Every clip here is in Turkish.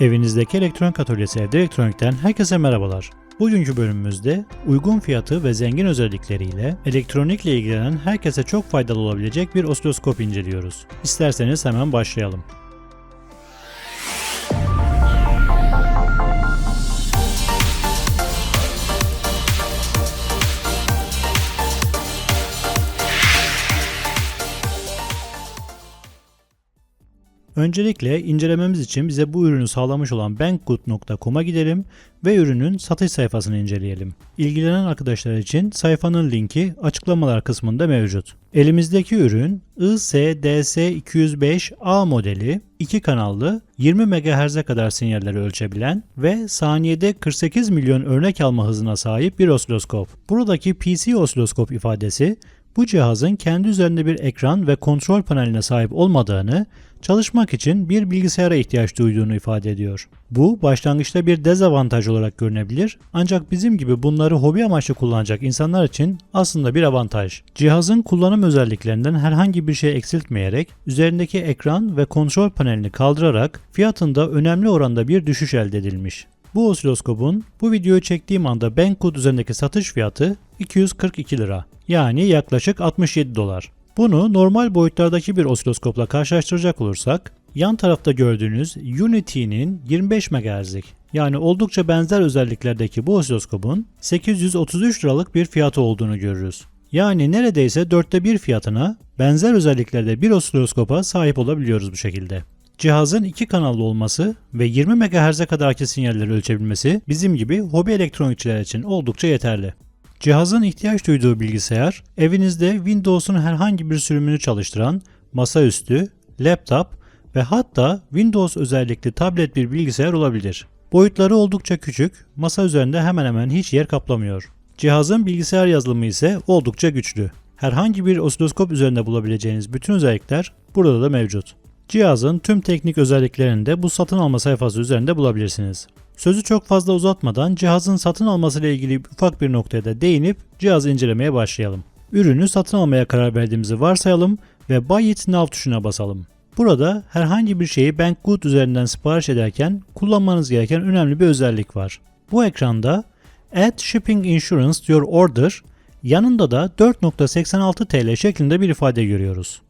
Evinizdeki elektronik atölyesi Evde Elektronik'ten herkese merhabalar. Bugünkü bölümümüzde uygun fiyatı ve zengin özellikleriyle elektronikle ilgilenen herkese çok faydalı olabilecek bir osiloskop inceliyoruz. İsterseniz hemen başlayalım. Öncelikle incelememiz için bize bu ürünü sağlamış olan bankgood.com'a gidelim ve ürünün satış sayfasını inceleyelim. İlgilenen arkadaşlar için sayfanın linki açıklamalar kısmında mevcut. Elimizdeki ürün ISDS205A modeli 2 kanallı 20 MHz'e kadar sinyalleri ölçebilen ve saniyede 48 milyon örnek alma hızına sahip bir osiloskop. Buradaki PC osiloskop ifadesi bu cihazın kendi üzerinde bir ekran ve kontrol paneline sahip olmadığını, çalışmak için bir bilgisayara ihtiyaç duyduğunu ifade ediyor. Bu başlangıçta bir dezavantaj olarak görünebilir ancak bizim gibi bunları hobi amaçlı kullanacak insanlar için aslında bir avantaj. Cihazın kullanım özelliklerinden herhangi bir şey eksiltmeyerek üzerindeki ekran ve kontrol panelini kaldırarak fiyatında önemli oranda bir düşüş elde edilmiş. Bu osiloskopun bu videoyu çektiğim anda Bankgood üzerindeki satış fiyatı 242 lira. Yani yaklaşık 67 dolar. Bunu normal boyutlardaki bir osiloskopla karşılaştıracak olursak yan tarafta gördüğünüz Unity'nin 25 MHz'lik yani oldukça benzer özelliklerdeki bu osiloskopun 833 liralık bir fiyatı olduğunu görürüz. Yani neredeyse dörtte bir fiyatına benzer özelliklerde bir osiloskopa sahip olabiliyoruz bu şekilde. Cihazın iki kanallı olması ve 20 MHz'e kadarki sinyalleri ölçebilmesi bizim gibi hobi elektronikçiler için oldukça yeterli. Cihazın ihtiyaç duyduğu bilgisayar, evinizde Windows'un herhangi bir sürümünü çalıştıran masaüstü, laptop ve hatta Windows özellikli tablet bir bilgisayar olabilir. Boyutları oldukça küçük, masa üzerinde hemen hemen hiç yer kaplamıyor. Cihazın bilgisayar yazılımı ise oldukça güçlü. Herhangi bir osiloskop üzerinde bulabileceğiniz bütün özellikler burada da mevcut. Cihazın tüm teknik özelliklerini de bu satın alma sayfası üzerinde bulabilirsiniz. Sözü çok fazla uzatmadan cihazın satın alması ile ilgili ufak bir noktaya da değinip cihazı incelemeye başlayalım. Ürünü satın almaya karar verdiğimizi varsayalım ve Buy It Now tuşuna basalım. Burada herhangi bir şeyi Bankgood üzerinden sipariş ederken kullanmanız gereken önemli bir özellik var. Bu ekranda Add Shipping Insurance Your Order yanında da 4.86 TL şeklinde bir ifade görüyoruz.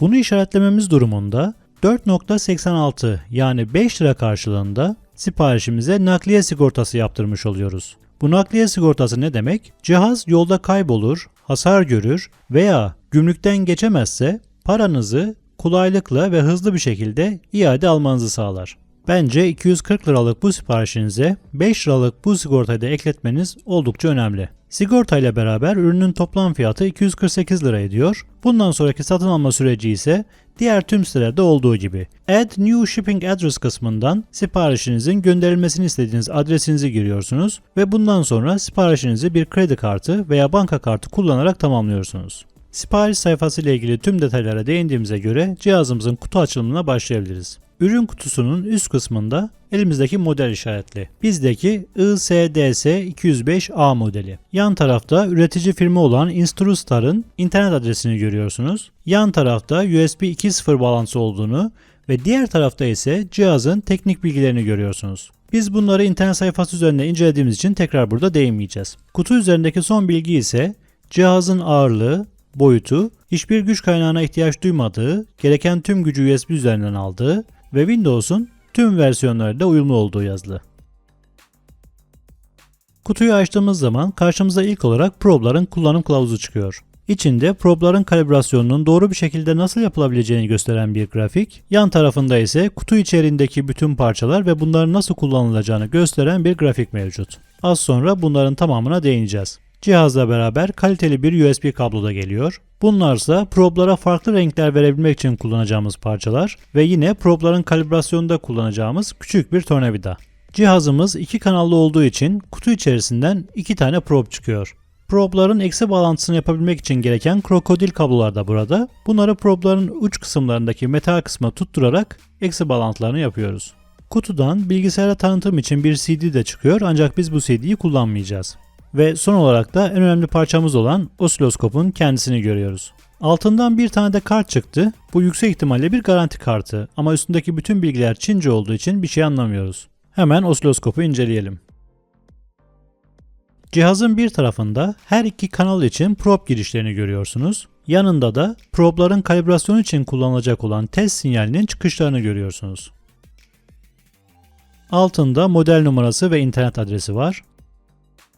Bunu işaretlememiz durumunda 4.86 yani 5 lira karşılığında siparişimize nakliye sigortası yaptırmış oluyoruz. Bu nakliye sigortası ne demek? Cihaz yolda kaybolur, hasar görür veya gümrükten geçemezse paranızı kolaylıkla ve hızlı bir şekilde iade almanızı sağlar. Bence 240 liralık bu siparişinize 5 liralık bu sigortayı da ekletmeniz oldukça önemli. Sigorta ile beraber ürünün toplam fiyatı 248 lira ediyor. Bundan sonraki satın alma süreci ise diğer tüm sitelerde olduğu gibi. Add New Shipping Address kısmından siparişinizin gönderilmesini istediğiniz adresinizi giriyorsunuz ve bundan sonra siparişinizi bir kredi kartı veya banka kartı kullanarak tamamlıyorsunuz. Sipariş sayfası ile ilgili tüm detaylara değindiğimize göre cihazımızın kutu açılımına başlayabiliriz. Ürün kutusunun üst kısmında elimizdeki model işaretli. Bizdeki ISDS205A modeli. Yan tarafta üretici firma olan Instrustar'ın internet adresini görüyorsunuz. Yan tarafta USB 2.0 bağlantısı olduğunu ve diğer tarafta ise cihazın teknik bilgilerini görüyorsunuz. Biz bunları internet sayfası üzerinde incelediğimiz için tekrar burada değinmeyeceğiz. Kutu üzerindeki son bilgi ise cihazın ağırlığı, boyutu, hiçbir güç kaynağına ihtiyaç duymadığı, gereken tüm gücü USB üzerinden aldığı ve Windows'un tüm versiyonlarıyla uyumlu olduğu yazılı. Kutuyu açtığımız zaman karşımıza ilk olarak probların kullanım kılavuzu çıkıyor. İçinde probların kalibrasyonunun doğru bir şekilde nasıl yapılabileceğini gösteren bir grafik, yan tarafında ise kutu içerisindeki bütün parçalar ve bunların nasıl kullanılacağını gösteren bir grafik mevcut. Az sonra bunların tamamına değineceğiz. Cihazla beraber kaliteli bir USB kablo da geliyor. Bunlarsa problara farklı renkler verebilmek için kullanacağımız parçalar ve yine probların kalibrasyonunda kullanacağımız küçük bir tornavida. Cihazımız iki kanallı olduğu için kutu içerisinden iki tane prob çıkıyor. Probların eksi bağlantısını yapabilmek için gereken krokodil kablolar da burada. Bunları probların uç kısımlarındaki metal kısma tutturarak eksi bağlantılarını yapıyoruz. Kutudan bilgisayara tanıtım için bir CD de çıkıyor ancak biz bu CD'yi kullanmayacağız. Ve son olarak da en önemli parçamız olan osiloskopun kendisini görüyoruz. Altından bir tane de kart çıktı. Bu yüksek ihtimalle bir garanti kartı ama üstündeki bütün bilgiler Çince olduğu için bir şey anlamıyoruz. Hemen osiloskopu inceleyelim. Cihazın bir tarafında her iki kanal için probe girişlerini görüyorsunuz. Yanında da probların kalibrasyonu için kullanılacak olan test sinyalinin çıkışlarını görüyorsunuz. Altında model numarası ve internet adresi var.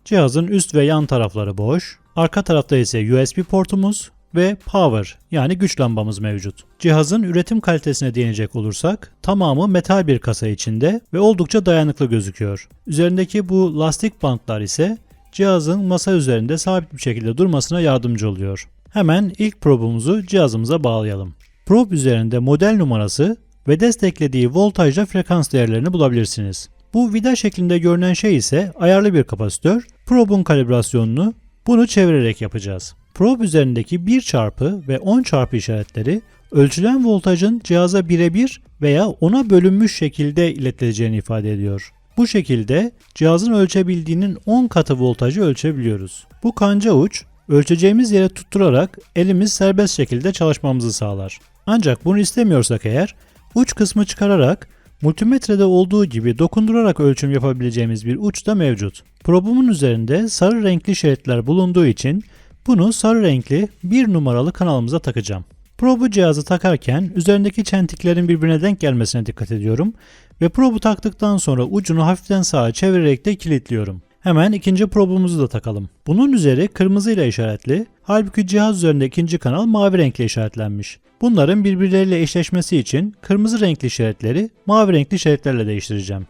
Cihazın üst ve yan tarafları boş. Arka tarafta ise USB portumuz ve power yani güç lambamız mevcut. Cihazın üretim kalitesine değinecek olursak tamamı metal bir kasa içinde ve oldukça dayanıklı gözüküyor. Üzerindeki bu lastik bantlar ise cihazın masa üzerinde sabit bir şekilde durmasına yardımcı oluyor. Hemen ilk probumuzu cihazımıza bağlayalım. Probe üzerinde model numarası ve desteklediği voltajla frekans değerlerini bulabilirsiniz. Bu vida şeklinde görünen şey ise ayarlı bir kapasitör. Probe'un kalibrasyonunu bunu çevirerek yapacağız. Probe üzerindeki 1 çarpı ve 10 çarpı işaretleri ölçülen voltajın cihaza birebir veya ona bölünmüş şekilde iletileceğini ifade ediyor. Bu şekilde cihazın ölçebildiğinin 10 katı voltajı ölçebiliyoruz. Bu kanca uç ölçeceğimiz yere tutturarak elimiz serbest şekilde çalışmamızı sağlar. Ancak bunu istemiyorsak eğer uç kısmı çıkararak multimetrede olduğu gibi dokundurarak ölçüm yapabileceğimiz bir uç da mevcut. Probumun üzerinde sarı renkli şeritler bulunduğu için bunu sarı renkli bir numaralı kanalımıza takacağım. Probu cihazı takarken üzerindeki çentiklerin birbirine denk gelmesine dikkat ediyorum ve probu taktıktan sonra ucunu hafiften sağa çevirerek de kilitliyorum. Hemen ikinci probumuzu da takalım. Bunun üzeri kırmızı ile işaretli, halbuki cihaz üzerinde ikinci kanal mavi renkle işaretlenmiş. Bunların birbirleriyle eşleşmesi için kırmızı renkli işaretleri mavi renkli işaretlerle değiştireceğim.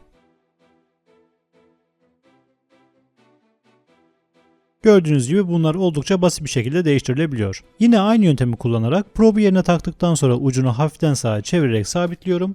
Gördüğünüz gibi bunlar oldukça basit bir şekilde değiştirilebiliyor. Yine aynı yöntemi kullanarak probu yerine taktıktan sonra ucunu hafiften sağa çevirerek sabitliyorum.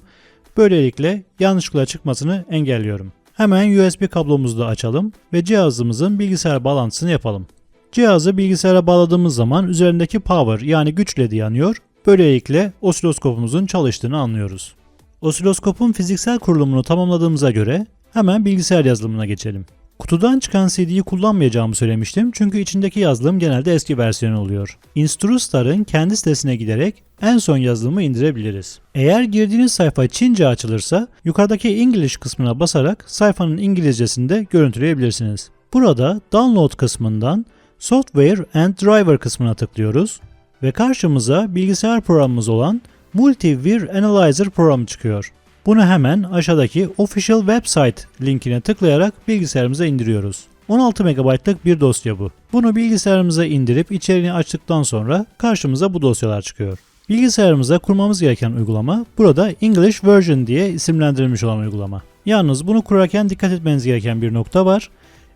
Böylelikle yanlışlıkla çıkmasını engelliyorum. Hemen USB kablomuzu da açalım ve cihazımızın bilgisayar bağlantısını yapalım. Cihazı bilgisayara bağladığımız zaman üzerindeki power yani güç ledi yanıyor. Böylelikle osiloskopumuzun çalıştığını anlıyoruz. Osiloskopun fiziksel kurulumunu tamamladığımıza göre hemen bilgisayar yazılımına geçelim. Kutudan çıkan CD'yi kullanmayacağımı söylemiştim çünkü içindeki yazılım genelde eski versiyon oluyor. Instrustar'ın kendi sitesine giderek en son yazılımı indirebiliriz. Eğer girdiğiniz sayfa Çince açılırsa yukarıdaki English kısmına basarak sayfanın İngilizcesini de görüntüleyebilirsiniz. Burada Download kısmından Software and Driver kısmına tıklıyoruz ve karşımıza bilgisayar programımız olan Multivir Analyzer programı çıkıyor. Bunu hemen aşağıdaki Official Website linkine tıklayarak bilgisayarımıza indiriyoruz. 16 MB'lık bir dosya bu. Bunu bilgisayarımıza indirip içeriğini açtıktan sonra karşımıza bu dosyalar çıkıyor. Bilgisayarımıza kurmamız gereken uygulama burada English Version diye isimlendirilmiş olan uygulama. Yalnız bunu kurarken dikkat etmeniz gereken bir nokta var.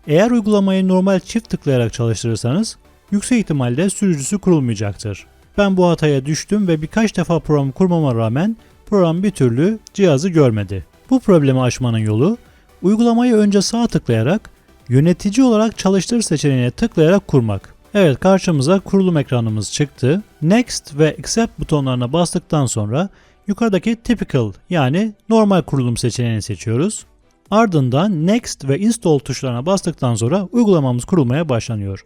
Eğer uygulamayı normal çift tıklayarak çalıştırırsanız yüksek ihtimalle sürücüsü kurulmayacaktır. Ben bu hataya düştüm ve birkaç defa programı kurmama rağmen program bir türlü cihazı görmedi. Bu problemi aşmanın yolu uygulamayı önce sağ tıklayarak yönetici olarak çalıştır seçeneğine tıklayarak kurmak. Evet karşımıza kurulum ekranımız çıktı. Next ve Accept butonlarına bastıktan sonra yukarıdaki Typical yani normal kurulum seçeneğini seçiyoruz. Ardından Next ve Install tuşlarına bastıktan sonra uygulamamız kurulmaya başlanıyor.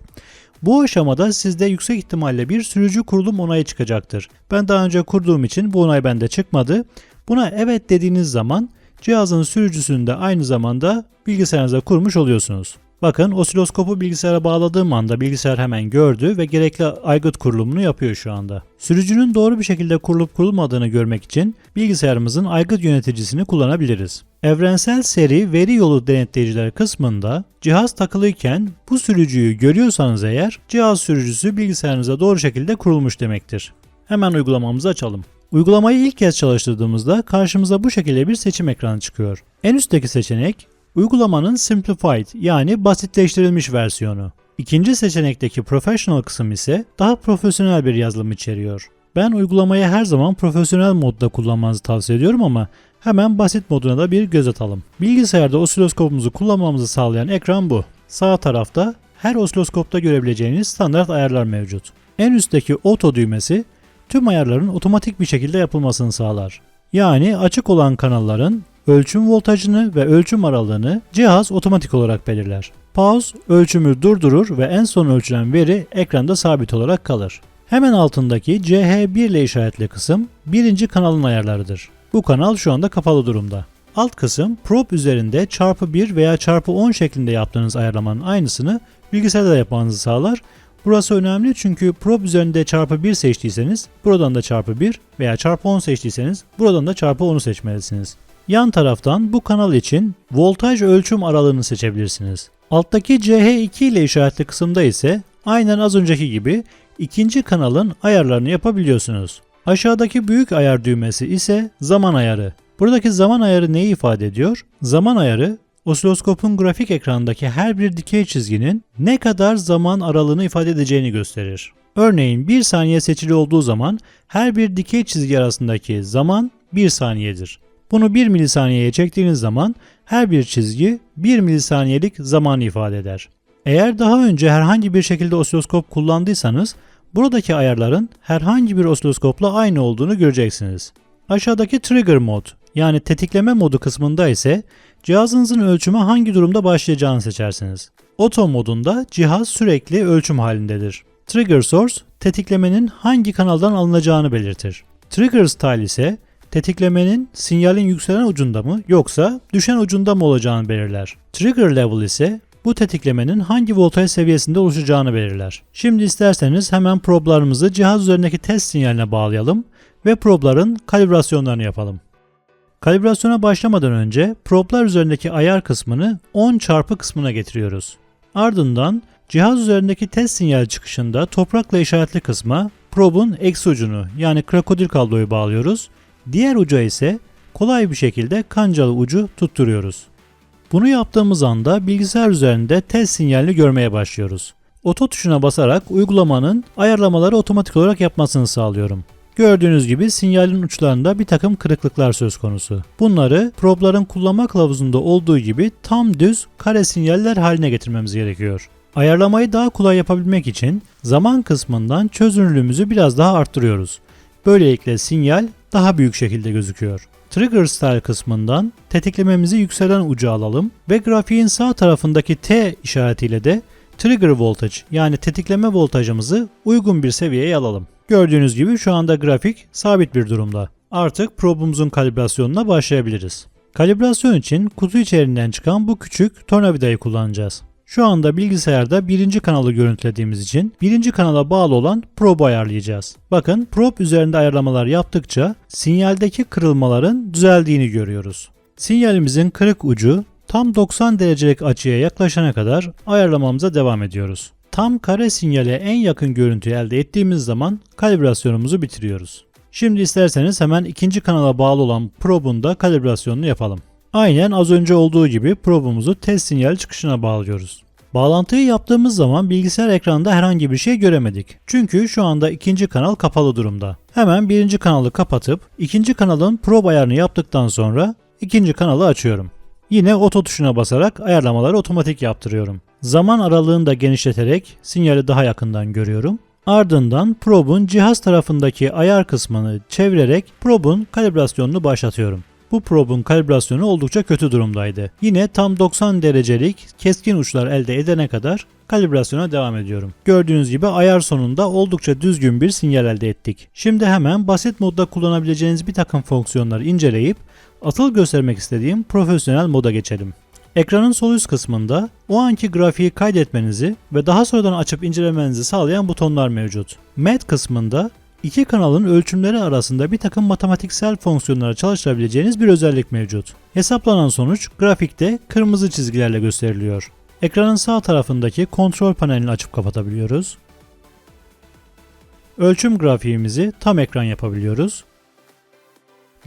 Bu aşamada sizde yüksek ihtimalle bir sürücü kurulum onayı çıkacaktır. Ben daha önce kurduğum için bu onay bende çıkmadı. Buna evet dediğiniz zaman cihazın sürücüsünü de aynı zamanda bilgisayarınıza kurmuş oluyorsunuz. Bakın osiloskopu bilgisayara bağladığım anda bilgisayar hemen gördü ve gerekli aygıt kurulumunu yapıyor şu anda. Sürücünün doğru bir şekilde kurulup kurulmadığını görmek için bilgisayarımızın aygıt yöneticisini kullanabiliriz. Evrensel seri veri yolu denetleyiciler kısmında cihaz takılıyken bu sürücüyü görüyorsanız eğer cihaz sürücüsü bilgisayarınıza doğru şekilde kurulmuş demektir. Hemen uygulamamızı açalım. Uygulamayı ilk kez çalıştırdığımızda karşımıza bu şekilde bir seçim ekranı çıkıyor. En üstteki seçenek uygulamanın simplified yani basitleştirilmiş versiyonu. İkinci seçenekteki professional kısım ise daha profesyonel bir yazılım içeriyor. Ben uygulamayı her zaman profesyonel modda kullanmanızı tavsiye ediyorum ama hemen basit moduna da bir göz atalım. Bilgisayarda osiloskopumuzu kullanmamızı sağlayan ekran bu. Sağ tarafta her osiloskopta görebileceğiniz standart ayarlar mevcut. En üstteki auto düğmesi tüm ayarların otomatik bir şekilde yapılmasını sağlar. Yani açık olan kanalların ölçüm voltajını ve ölçüm aralığını cihaz otomatik olarak belirler. Pause ölçümü durdurur ve en son ölçülen veri ekranda sabit olarak kalır. Hemen altındaki CH1 ile işaretli kısım birinci kanalın ayarlarıdır. Bu kanal şu anda kapalı durumda. Alt kısım probe üzerinde çarpı 1 veya çarpı 10 şeklinde yaptığınız ayarlamanın aynısını bilgisayarda da yapmanızı sağlar. Burası önemli çünkü probe üzerinde çarpı 1 seçtiyseniz buradan da çarpı 1 veya çarpı 10 seçtiyseniz buradan da çarpı 10'u seçmelisiniz. Yan taraftan bu kanal için voltaj ölçüm aralığını seçebilirsiniz. Alttaki CH2 ile işaretli kısımda ise aynen az önceki gibi ikinci kanalın ayarlarını yapabiliyorsunuz. Aşağıdaki büyük ayar düğmesi ise zaman ayarı. Buradaki zaman ayarı neyi ifade ediyor? Zaman ayarı osiloskopun grafik ekranındaki her bir dikey çizginin ne kadar zaman aralığını ifade edeceğini gösterir. Örneğin 1 saniye seçili olduğu zaman her bir dikey çizgi arasındaki zaman 1 saniyedir. Bunu 1 milisaniyeye çektiğiniz zaman her bir çizgi 1 milisaniyelik zaman ifade eder. Eğer daha önce herhangi bir şekilde osiloskop kullandıysanız buradaki ayarların herhangi bir osiloskopla aynı olduğunu göreceksiniz. Aşağıdaki trigger mod yani tetikleme modu kısmında ise cihazınızın ölçüme hangi durumda başlayacağını seçersiniz. Auto modunda cihaz sürekli ölçüm halindedir. Trigger source tetiklemenin hangi kanaldan alınacağını belirtir. Trigger style ise tetiklemenin sinyalin yükselen ucunda mı yoksa düşen ucunda mı olacağını belirler. Trigger level ise bu tetiklemenin hangi voltaj seviyesinde oluşacağını belirler. Şimdi isterseniz hemen problarımızı cihaz üzerindeki test sinyaline bağlayalım ve probların kalibrasyonlarını yapalım. Kalibrasyona başlamadan önce problar üzerindeki ayar kısmını 10 çarpı kısmına getiriyoruz. Ardından cihaz üzerindeki test sinyal çıkışında toprakla işaretli kısma probun eksi ucunu yani krokodil kabloyu bağlıyoruz. Diğer uca ise kolay bir şekilde kancalı ucu tutturuyoruz. Bunu yaptığımız anda bilgisayar üzerinde test sinyalini görmeye başlıyoruz. Oto tuşuna basarak uygulamanın ayarlamaları otomatik olarak yapmasını sağlıyorum. Gördüğünüz gibi sinyalin uçlarında bir takım kırıklıklar söz konusu. Bunları probların kullanma kılavuzunda olduğu gibi tam düz kare sinyaller haline getirmemiz gerekiyor. Ayarlamayı daha kolay yapabilmek için zaman kısmından çözünürlüğümüzü biraz daha arttırıyoruz. Böylelikle sinyal daha büyük şekilde gözüküyor. Trigger Style kısmından tetiklememizi yükselen ucu alalım ve grafiğin sağ tarafındaki T işaretiyle de Trigger Voltage yani tetikleme voltajımızı uygun bir seviyeye alalım. Gördüğünüz gibi şu anda grafik sabit bir durumda. Artık probumuzun kalibrasyonuna başlayabiliriz. Kalibrasyon için kutu içerisinden çıkan bu küçük tornavidayı kullanacağız. Şu anda bilgisayarda birinci kanalı görüntülediğimiz için birinci kanala bağlı olan probe ayarlayacağız. Bakın probe üzerinde ayarlamalar yaptıkça sinyaldeki kırılmaların düzeldiğini görüyoruz. Sinyalimizin kırık ucu tam 90 derecelik açıya yaklaşana kadar ayarlamamıza devam ediyoruz. Tam kare sinyale en yakın görüntüyü elde ettiğimiz zaman kalibrasyonumuzu bitiriyoruz. Şimdi isterseniz hemen ikinci kanala bağlı olan probe'un da kalibrasyonunu yapalım. Aynen az önce olduğu gibi probumuzu test sinyal çıkışına bağlıyoruz. Bağlantıyı yaptığımız zaman bilgisayar ekranında herhangi bir şey göremedik. Çünkü şu anda ikinci kanal kapalı durumda. Hemen birinci kanalı kapatıp ikinci kanalın probe ayarını yaptıktan sonra ikinci kanalı açıyorum. Yine oto tuşuna basarak ayarlamaları otomatik yaptırıyorum. Zaman aralığını da genişleterek sinyali daha yakından görüyorum. Ardından probe'un cihaz tarafındaki ayar kısmını çevirerek probe'un kalibrasyonunu başlatıyorum. Bu probe'un kalibrasyonu oldukça kötü durumdaydı. Yine tam 90 derecelik keskin uçlar elde edene kadar kalibrasyona devam ediyorum. Gördüğünüz gibi ayar sonunda oldukça düzgün bir sinyal elde ettik. Şimdi hemen basit modda kullanabileceğiniz bir takım fonksiyonları inceleyip atıl göstermek istediğim profesyonel moda geçelim. Ekranın sol üst kısmında o anki grafiği kaydetmenizi ve daha sonradan açıp incelemenizi sağlayan butonlar mevcut. Mat kısmında iki kanalın ölçümleri arasında bir takım matematiksel fonksiyonları çalıştırabileceğiniz bir özellik mevcut. Hesaplanan sonuç grafikte kırmızı çizgilerle gösteriliyor. Ekranın sağ tarafındaki kontrol panelini açıp kapatabiliyoruz. Ölçüm grafiğimizi tam ekran yapabiliyoruz.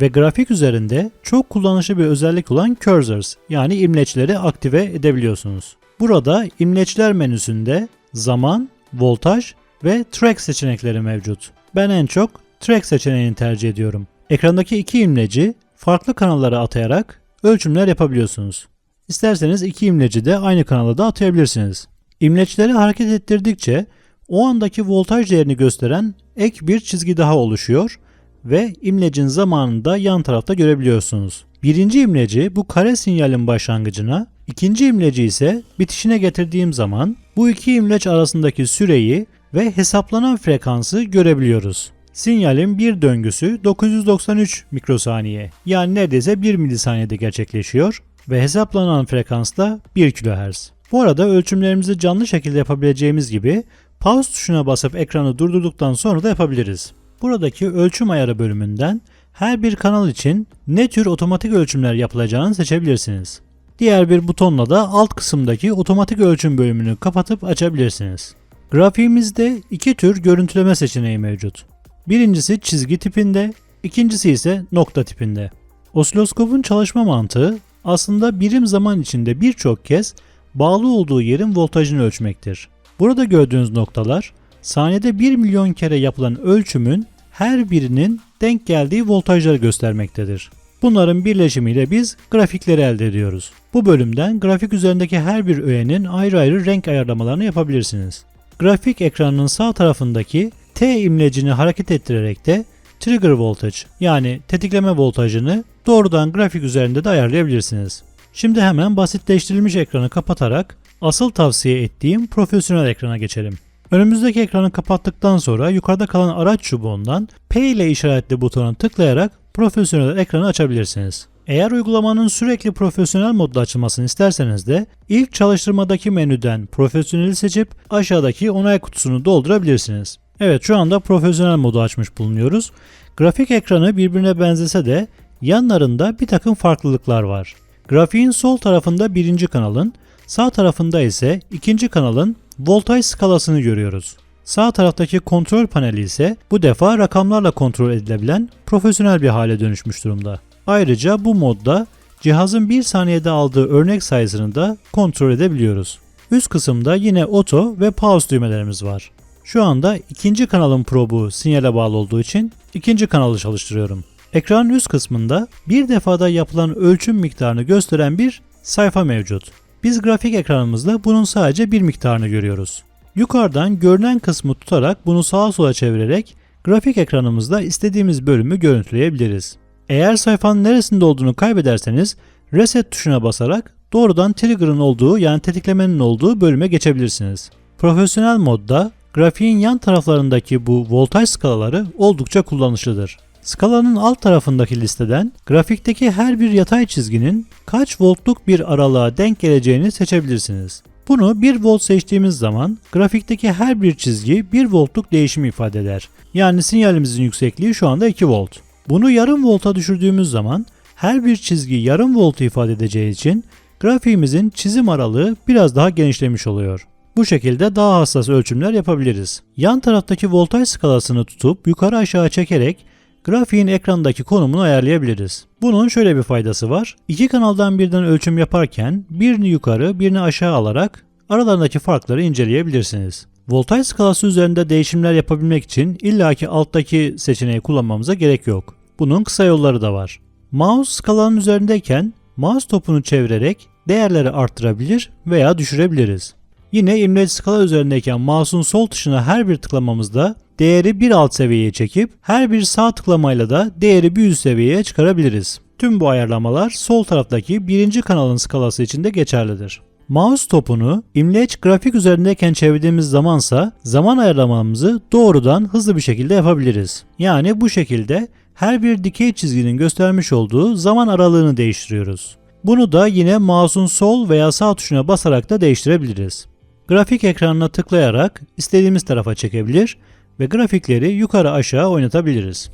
Ve grafik üzerinde çok kullanışlı bir özellik olan cursors yani imleçleri aktive edebiliyorsunuz. Burada imleçler menüsünde zaman, voltaj ve track seçenekleri mevcut. Ben en çok track seçeneğini tercih ediyorum. Ekrandaki iki imleci farklı kanallara atayarak ölçümler yapabiliyorsunuz. İsterseniz iki imleci de aynı kanala da atayabilirsiniz. İmleçleri hareket ettirdikçe o andaki voltaj değerini gösteren ek bir çizgi daha oluşuyor ve imlecin zamanını da yan tarafta görebiliyorsunuz. Birinci imleci bu kare sinyalin başlangıcına, ikinci imleci ise bitişine getirdiğim zaman bu iki imleç arasındaki süreyi ve hesaplanan frekansı görebiliyoruz. Sinyalin bir döngüsü 993 mikrosaniye yani neredeyse 1 milisaniyede gerçekleşiyor ve hesaplanan frekans da 1 kHz. Bu arada ölçümlerimizi canlı şekilde yapabileceğimiz gibi pause tuşuna basıp ekranı durdurduktan sonra da yapabiliriz. Buradaki ölçüm ayarı bölümünden her bir kanal için ne tür otomatik ölçümler yapılacağını seçebilirsiniz. Diğer bir butonla da alt kısımdaki otomatik ölçüm bölümünü kapatıp açabilirsiniz. Grafiğimizde iki tür görüntüleme seçeneği mevcut. Birincisi çizgi tipinde, ikincisi ise nokta tipinde. Osiloskopun çalışma mantığı aslında birim zaman içinde birçok kez bağlı olduğu yerin voltajını ölçmektir. Burada gördüğünüz noktalar saniyede 1 milyon kere yapılan ölçümün her birinin denk geldiği voltajları göstermektedir. Bunların birleşimiyle biz grafikleri elde ediyoruz. Bu bölümden grafik üzerindeki her bir öğenin ayrı ayrı renk ayarlamalarını yapabilirsiniz. Grafik ekranının sağ tarafındaki T imlecini hareket ettirerek de trigger voltage yani tetikleme voltajını doğrudan grafik üzerinde de ayarlayabilirsiniz. Şimdi hemen basitleştirilmiş ekranı kapatarak asıl tavsiye ettiğim profesyonel ekrana geçelim. Önümüzdeki ekranı kapattıktan sonra yukarıda kalan araç çubuğundan P ile işaretli butona tıklayarak profesyonel ekranı açabilirsiniz. Eğer uygulamanın sürekli profesyonel modda açılmasını isterseniz de ilk çalıştırmadaki menüden profesyoneli seçip aşağıdaki onay kutusunu doldurabilirsiniz. Evet şu anda profesyonel modu açmış bulunuyoruz. Grafik ekranı birbirine benzese de yanlarında bir takım farklılıklar var. Grafiğin sol tarafında birinci kanalın, sağ tarafında ise ikinci kanalın voltaj skalasını görüyoruz. Sağ taraftaki kontrol paneli ise bu defa rakamlarla kontrol edilebilen profesyonel bir hale dönüşmüş durumda. Ayrıca bu modda cihazın bir saniyede aldığı örnek sayısını da kontrol edebiliyoruz. Üst kısımda yine auto ve pause düğmelerimiz var. Şu anda ikinci kanalın probu sinyale bağlı olduğu için ikinci kanalı çalıştırıyorum. Ekranın üst kısmında bir defada yapılan ölçüm miktarını gösteren bir sayfa mevcut. Biz grafik ekranımızda bunun sadece bir miktarını görüyoruz. Yukarıdan görünen kısmı tutarak bunu sağa sola çevirerek grafik ekranımızda istediğimiz bölümü görüntüleyebiliriz. Eğer sayfanın neresinde olduğunu kaybederseniz reset tuşuna basarak doğrudan trigger'ın olduğu yani tetiklemenin olduğu bölüme geçebilirsiniz. Profesyonel modda grafiğin yan taraflarındaki bu voltaj skalaları oldukça kullanışlıdır. Skalanın alt tarafındaki listeden grafikteki her bir yatay çizginin kaç voltluk bir aralığa denk geleceğini seçebilirsiniz. Bunu 1 volt seçtiğimiz zaman grafikteki her bir çizgi 1 voltluk değişim ifade eder. Yani sinyalimizin yüksekliği şu anda 2 volt. Bunu yarım volta düşürdüğümüz zaman her bir çizgi yarım voltu ifade edeceği için grafiğimizin çizim aralığı biraz daha genişlemiş oluyor. Bu şekilde daha hassas ölçümler yapabiliriz. Yan taraftaki voltaj skalasını tutup yukarı aşağı çekerek grafiğin ekrandaki konumunu ayarlayabiliriz. Bunun şöyle bir faydası var. İki kanaldan birden ölçüm yaparken birini yukarı birini aşağı alarak aralarındaki farkları inceleyebilirsiniz. Voltaj skalası üzerinde değişimler yapabilmek için illaki alttaki seçeneği kullanmamıza gerek yok. Bunun kısa yolları da var. Mouse skalanın üzerindeyken mouse topunu çevirerek değerleri arttırabilir veya düşürebiliriz. Yine imleç skala üzerindeyken mouse'un sol tuşuna her bir tıklamamızda değeri bir alt seviyeye çekip her bir sağ tıklamayla da değeri bir üst seviyeye çıkarabiliriz. Tüm bu ayarlamalar sol taraftaki birinci kanalın skalası için de geçerlidir. Mouse topunu imleç grafik üzerindeyken çevirdiğimiz zamansa zaman ayarlamamızı doğrudan hızlı bir şekilde yapabiliriz. Yani bu şekilde her bir dikey çizginin göstermiş olduğu zaman aralığını değiştiriyoruz. Bunu da yine mouse'un sol veya sağ tuşuna basarak da değiştirebiliriz. Grafik ekranına tıklayarak istediğimiz tarafa çekebilir ve grafikleri yukarı aşağı oynatabiliriz.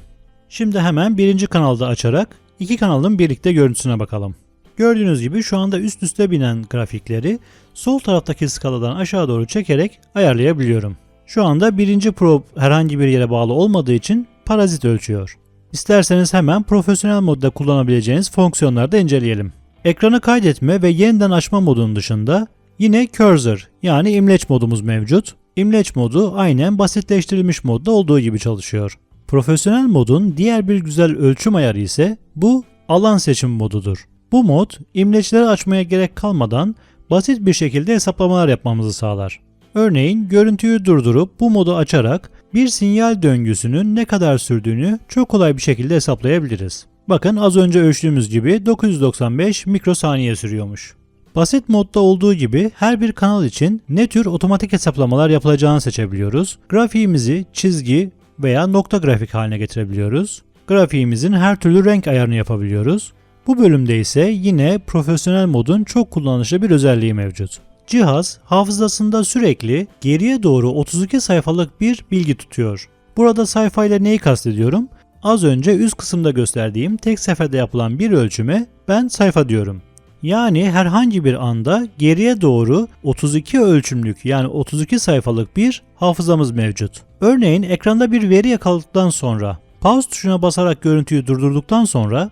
Şimdi hemen birinci kanalda açarak iki kanalın birlikte görüntüsüne bakalım. Gördüğünüz gibi şu anda üst üste binen grafikleri sol taraftaki skaladan aşağı doğru çekerek ayarlayabiliyorum. Şu anda birinci probe herhangi bir yere bağlı olmadığı için parazit ölçüyor. İsterseniz hemen profesyonel modda kullanabileceğiniz fonksiyonları da inceleyelim. Ekranı kaydetme ve yeniden açma modunun dışında yine cursor yani imleç modumuz mevcut. İmleç modu aynen basitleştirilmiş modda olduğu gibi çalışıyor. Profesyonel modun diğer bir güzel ölçüm ayarı ise bu alan seçim modudur. Bu mod imleçleri açmaya gerek kalmadan basit bir şekilde hesaplamalar yapmamızı sağlar. Örneğin görüntüyü durdurup bu modu açarak bir sinyal döngüsünün ne kadar sürdüğünü çok kolay bir şekilde hesaplayabiliriz. Bakın az önce ölçtüğümüz gibi 995 mikrosaniye sürüyormuş. Basit modda olduğu gibi her bir kanal için ne tür otomatik hesaplamalar yapılacağını seçebiliyoruz. Grafiğimizi çizgi veya nokta grafik haline getirebiliyoruz. Grafiğimizin her türlü renk ayarını yapabiliyoruz. Bu bölümde ise yine profesyonel modun çok kullanışlı bir özelliği mevcut. Cihaz hafızasında sürekli geriye doğru 32 sayfalık bir bilgi tutuyor. Burada sayfa ile neyi kastediyorum? Az önce üst kısımda gösterdiğim tek seferde yapılan bir ölçüme ben sayfa diyorum. Yani herhangi bir anda geriye doğru 32 ölçümlük yani 32 sayfalık bir hafızamız mevcut. Örneğin ekranda bir veri yakaladıktan sonra pause tuşuna basarak görüntüyü durdurduktan sonra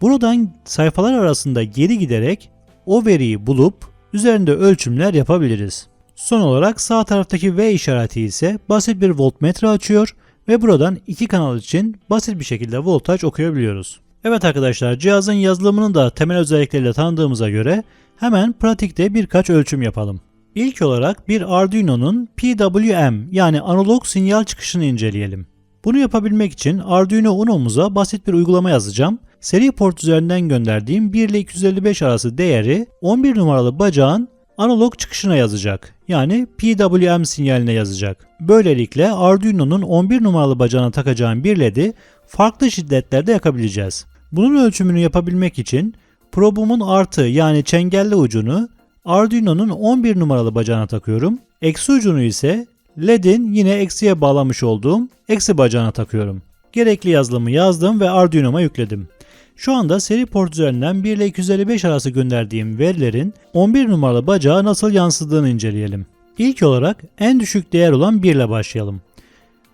buradan sayfalar arasında geri giderek o veriyi bulup üzerinde ölçümler yapabiliriz. Son olarak sağ taraftaki V işareti ise basit bir voltmetre açıyor ve buradan iki kanal için basit bir şekilde voltaj okuyabiliyoruz. Evet arkadaşlar cihazın yazılımını da temel özellikleriyle tanıdığımıza göre hemen pratikte birkaç ölçüm yapalım. İlk olarak bir Arduino'nun PWM yani analog sinyal çıkışını inceleyelim. Bunu yapabilmek için Arduino Uno'muza basit bir uygulama yazacağım. Seri port üzerinden gönderdiğim 1 ile 255 arası değeri 11 numaralı bacağın analog çıkışına yazacak. Yani PWM sinyaline yazacak. Böylelikle Arduino'nun 11 numaralı bacağına takacağım bir LED'i farklı şiddetlerde yakabileceğiz. Bunun ölçümünü yapabilmek için probumun artı yani çengelli ucunu Arduino'nun 11 numaralı bacağına takıyorum. Eksi ucunu ise LED'in yine eksiye bağlamış olduğum eksi bacağına takıyorum. Gerekli yazılımı yazdım ve Arduino'ma yükledim. Şu anda seri port üzerinden 1 ile 255 arası gönderdiğim verilerin 11 numaralı bacağa nasıl yansıdığını inceleyelim. İlk olarak en düşük değer olan 1 ile başlayalım.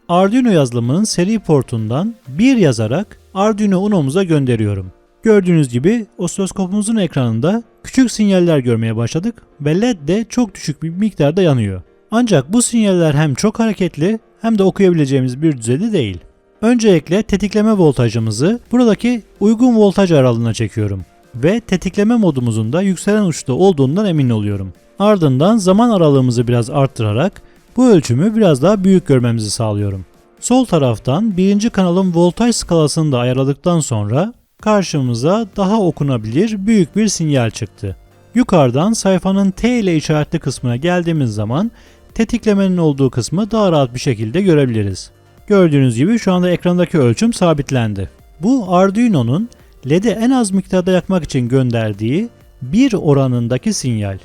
Arduino yazılımının seri portundan 1 yazarak Arduino Uno'muza gönderiyorum. Gördüğünüz gibi osiloskopumuzun ekranında küçük sinyaller görmeye başladık ve LED de çok düşük bir miktarda yanıyor. Ancak bu sinyaller hem çok hareketli hem de okuyabileceğimiz bir düzeyde değil. Öncelikle tetikleme voltajımızı buradaki uygun voltaj aralığına çekiyorum ve tetikleme modumuzun da yükselen uçta olduğundan emin oluyorum. Ardından zaman aralığımızı biraz arttırarak bu ölçümü biraz daha büyük görmemizi sağlıyorum. Sol taraftan birinci kanalın voltaj skalasını da ayarladıktan sonra karşımıza daha okunabilir büyük bir sinyal çıktı. Yukarıdan sayfanın T ile işaretli kısmına geldiğimiz zaman tetiklemenin olduğu kısmı daha rahat bir şekilde görebiliriz. Gördüğünüz gibi şu anda ekrandaki ölçüm sabitlendi. Bu Arduino'nun LED'i en az miktarda yakmak için gönderdiği 1 oranındaki sinyal.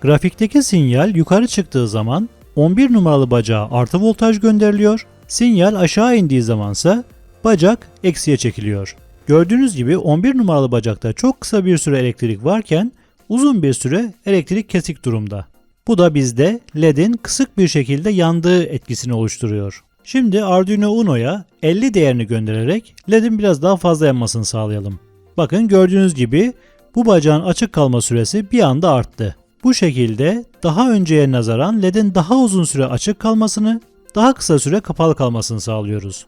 Grafikteki sinyal yukarı çıktığı zaman 11 numaralı bacağa artı voltaj gönderiliyor. Sinyal aşağı indiği zamansa bacak eksiye çekiliyor. Gördüğünüz gibi 11 numaralı bacakta çok kısa bir süre elektrik varken uzun bir süre elektrik kesik durumda. Bu da bizde LED'in kısık bir şekilde yandığı etkisini oluşturuyor. Şimdi Arduino Uno'ya 50 değerini göndererek LED'in biraz daha fazla yanmasını sağlayalım. Bakın gördüğünüz gibi bu bacağın açık kalma süresi bir anda arttı. Bu şekilde daha önceye nazaran LED'in daha uzun süre açık kalmasını, daha kısa süre kapalı kalmasını sağlıyoruz.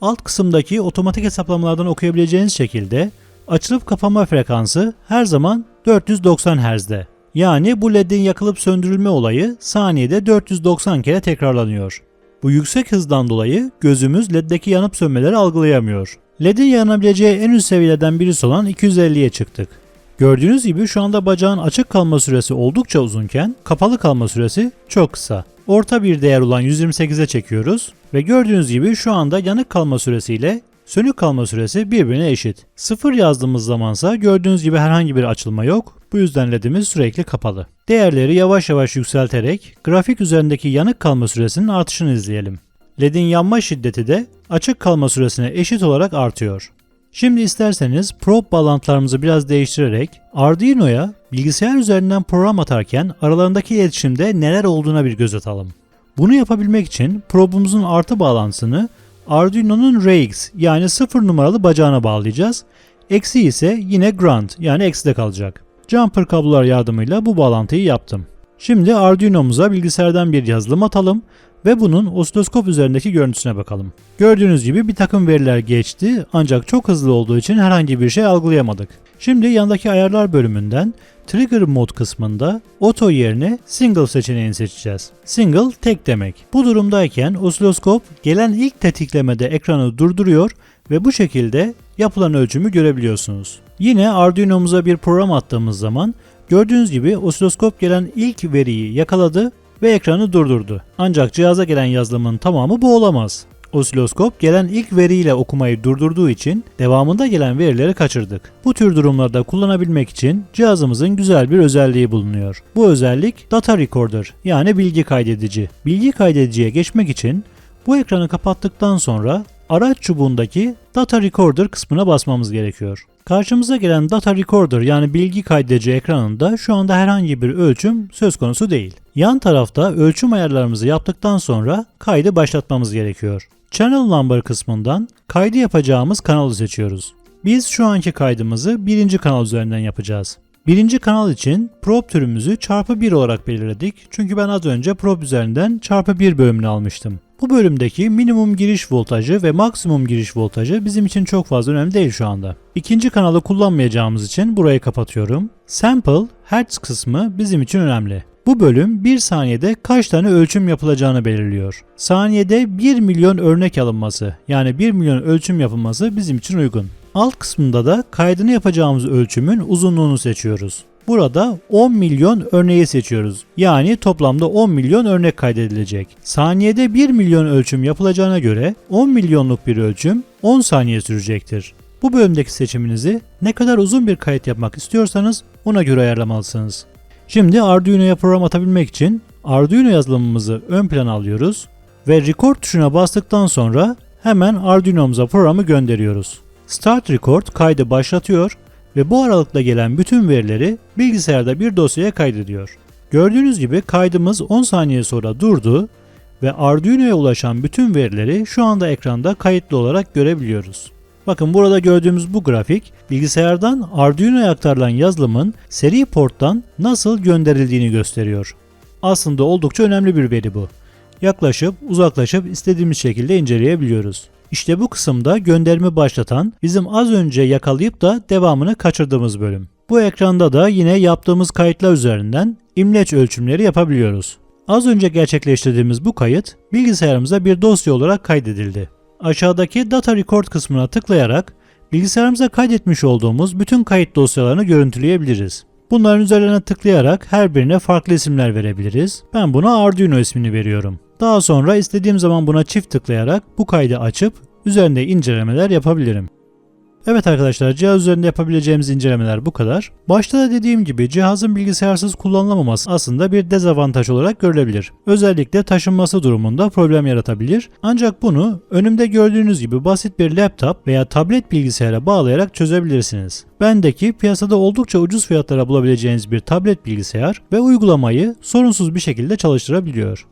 Alt kısımdaki otomatik hesaplamalardan okuyabileceğiniz şekilde açılıp kapama frekansı her zaman 490 Hz'de. Yani bu LED'in yakılıp söndürülme olayı saniyede 490 kere tekrarlanıyor. Bu yüksek hızdan dolayı gözümüz LED'deki yanıp sönmeleri algılayamıyor. LED'in yanabileceği en üst seviyelerden birisi olan 250'ye çıktık. Gördüğünüz gibi şu anda bacağın açık kalma süresi oldukça uzunken kapalı kalma süresi çok kısa. Orta bir değer olan 128'e çekiyoruz ve gördüğünüz gibi şu anda yanık kalma süresiyle sönük kalma süresi birbirine eşit. Sıfır yazdığımız zamansa gördüğünüz gibi herhangi bir açılma yok. Bu yüzden ledimiz sürekli kapalı. Değerleri yavaş yavaş yükselterek grafik üzerindeki yanık kalma süresinin artışını izleyelim. LED'in yanma şiddeti de açık kalma süresine eşit olarak artıyor. Şimdi isterseniz probe bağlantılarımızı biraz değiştirerek Arduino'ya bilgisayar üzerinden program atarken aralarındaki iletişimde neler olduğuna bir göz atalım. Bunu yapabilmek için probumuzun artı bağlantısını Arduino'nun RX yani 0 numaralı bacağına bağlayacağız. Eksi ise yine ground yani ekside kalacak. Jumper kablolar yardımıyla bu bağlantıyı yaptım. Şimdi Arduino'muza bilgisayardan bir yazılım atalım ve bunun osiloskop üzerindeki görüntüsüne bakalım. Gördüğünüz gibi bir takım veriler geçti ancak çok hızlı olduğu için herhangi bir şey algılayamadık. Şimdi yandaki ayarlar bölümünden Trigger Mode kısmında Auto yerine Single seçeneğini seçeceğiz. Single tek demek. Bu durumdayken osiloskop gelen ilk tetiklemede ekranı durduruyor ve bu şekilde yapılan ölçümü görebiliyorsunuz. Yine Arduino'muza bir program attığımız zaman Gördüğünüz gibi osiloskop gelen ilk veriyi yakaladı ve ekranı durdurdu. Ancak cihaza gelen yazılımın tamamı bu olamaz. Osiloskop gelen ilk veriyle okumayı durdurduğu için devamında gelen verileri kaçırdık. Bu tür durumlarda kullanabilmek için cihazımızın güzel bir özelliği bulunuyor. Bu özellik Data Recorder yani bilgi kaydedici. Bilgi kaydediciye geçmek için bu ekranı kapattıktan sonra araç çubuğundaki Data Recorder kısmına basmamız gerekiyor. Karşımıza gelen Data Recorder yani bilgi kaydedici ekranında şu anda herhangi bir ölçüm söz konusu değil. Yan tarafta ölçüm ayarlarımızı yaptıktan sonra kaydı başlatmamız gerekiyor. Channel Number kısmından kaydı yapacağımız kanalı seçiyoruz. Biz şu anki kaydımızı birinci kanal üzerinden yapacağız. Birinci kanal için probe türümüzü çarpı 1 olarak belirledik. Çünkü ben az önce probe üzerinden çarpı 1 bölümünü almıştım. Bu bölümdeki minimum giriş voltajı ve maksimum giriş voltajı bizim için çok fazla önemli değil şu anda. İkinci kanalı kullanmayacağımız için burayı kapatıyorum. Sample, hertz kısmı bizim için önemli. Bu bölüm 1 saniyede kaç tane ölçüm yapılacağını belirliyor. Saniyede 1 milyon örnek alınması yani 1 milyon ölçüm yapılması bizim için uygun. Alt kısmında da kaydını yapacağımız ölçümün uzunluğunu seçiyoruz. Burada 10 milyon örneği seçiyoruz. Yani toplamda 10 milyon örnek kaydedilecek. Saniyede 1 milyon ölçüm yapılacağına göre 10 milyonluk bir ölçüm 10 saniye sürecektir. Bu bölümdeki seçiminizi ne kadar uzun bir kayıt yapmak istiyorsanız ona göre ayarlamalısınız. Şimdi Arduino'ya program atabilmek için Arduino yazılımımızı ön plana alıyoruz ve record tuşuna bastıktan sonra hemen Arduino'muza programı gönderiyoruz. Start Record kaydı başlatıyor ve bu aralıkta gelen bütün verileri bilgisayarda bir dosyaya kaydediyor. Gördüğünüz gibi kaydımız 10 saniye sonra durdu ve Arduino'ya ulaşan bütün verileri şu anda ekranda kayıtlı olarak görebiliyoruz. Bakın burada gördüğümüz bu grafik bilgisayardan Arduino'ya aktarılan yazılımın seri porttan nasıl gönderildiğini gösteriyor. Aslında oldukça önemli bir veri bu. Yaklaşıp uzaklaşıp istediğimiz şekilde inceleyebiliyoruz. İşte bu kısımda gönderimi başlatan bizim az önce yakalayıp da devamını kaçırdığımız bölüm. Bu ekranda da yine yaptığımız kayıtlar üzerinden imleç ölçümleri yapabiliyoruz. Az önce gerçekleştirdiğimiz bu kayıt bilgisayarımıza bir dosya olarak kaydedildi. Aşağıdaki Data Record kısmına tıklayarak bilgisayarımıza kaydetmiş olduğumuz bütün kayıt dosyalarını görüntüleyebiliriz. Bunların üzerine tıklayarak her birine farklı isimler verebiliriz. Ben buna Arduino ismini veriyorum. Daha sonra istediğim zaman buna çift tıklayarak bu kaydı açıp üzerinde incelemeler yapabilirim. Evet arkadaşlar cihaz üzerinde yapabileceğimiz incelemeler bu kadar. Başta da dediğim gibi cihazın bilgisayarsız kullanılamaması aslında bir dezavantaj olarak görülebilir. Özellikle taşınması durumunda problem yaratabilir. Ancak bunu önümde gördüğünüz gibi basit bir laptop veya tablet bilgisayara bağlayarak çözebilirsiniz. Bendeki piyasada oldukça ucuz fiyatlara bulabileceğiniz bir tablet bilgisayar ve uygulamayı sorunsuz bir şekilde çalıştırabiliyor.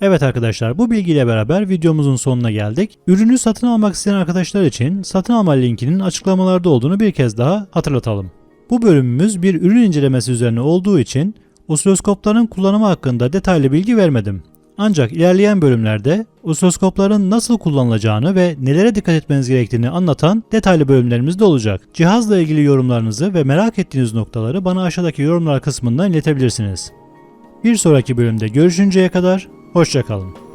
Evet arkadaşlar bu bilgiyle beraber videomuzun sonuna geldik. Ürünü satın almak isteyen arkadaşlar için satın alma linkinin açıklamalarda olduğunu bir kez daha hatırlatalım. Bu bölümümüz bir ürün incelemesi üzerine olduğu için osiloskopların kullanımı hakkında detaylı bilgi vermedim. Ancak ilerleyen bölümlerde osiloskopların nasıl kullanılacağını ve nelere dikkat etmeniz gerektiğini anlatan detaylı bölümlerimiz de olacak. Cihazla ilgili yorumlarınızı ve merak ettiğiniz noktaları bana aşağıdaki yorumlar kısmından iletebilirsiniz. Bir sonraki bölümde görüşünceye kadar Hoşçakalın.